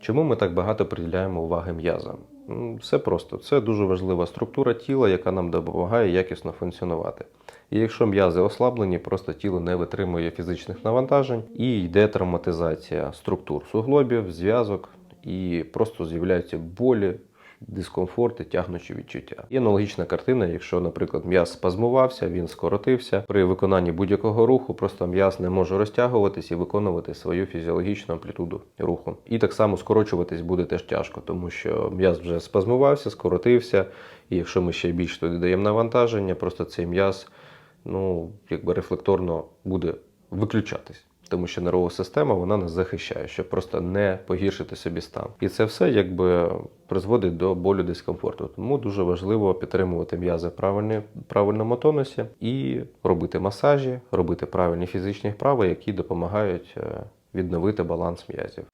Чому ми так багато приділяємо уваги м'язам? Все просто. Це дуже важлива структура тіла, яка нам допомагає якісно функціонувати. І якщо м'язи ослаблені, просто тіло не витримує фізичних навантажень і йде травматизація структур суглобів, зв'язок і просто з'являються болі, дискомфорти, тягнучі відчуття. І аналогічна картина, якщо, наприклад, м'яз спазмувався, він скоротився. При виконанні будь-якого руху просто м'яз не може розтягуватись і виконувати свою фізіологічну амплітуду руху. І так само скорочуватись буде теж тяжко, тому що м'яз вже спазмувався, скоротився, і якщо ми ще більше туди даємо навантаження, просто цей м'яз ну, якби рефлекторно буде виключатись. Тому що нервова система вона нас захищає, щоб просто не погіршити собі стан. І це все якби призводить до болю дискомфорту. Тому дуже важливо підтримувати м'язи в правильні- правильному тонусі і робити масажі, робити правильні фізичні вправи, які допомагають е, відновити баланс м'язів.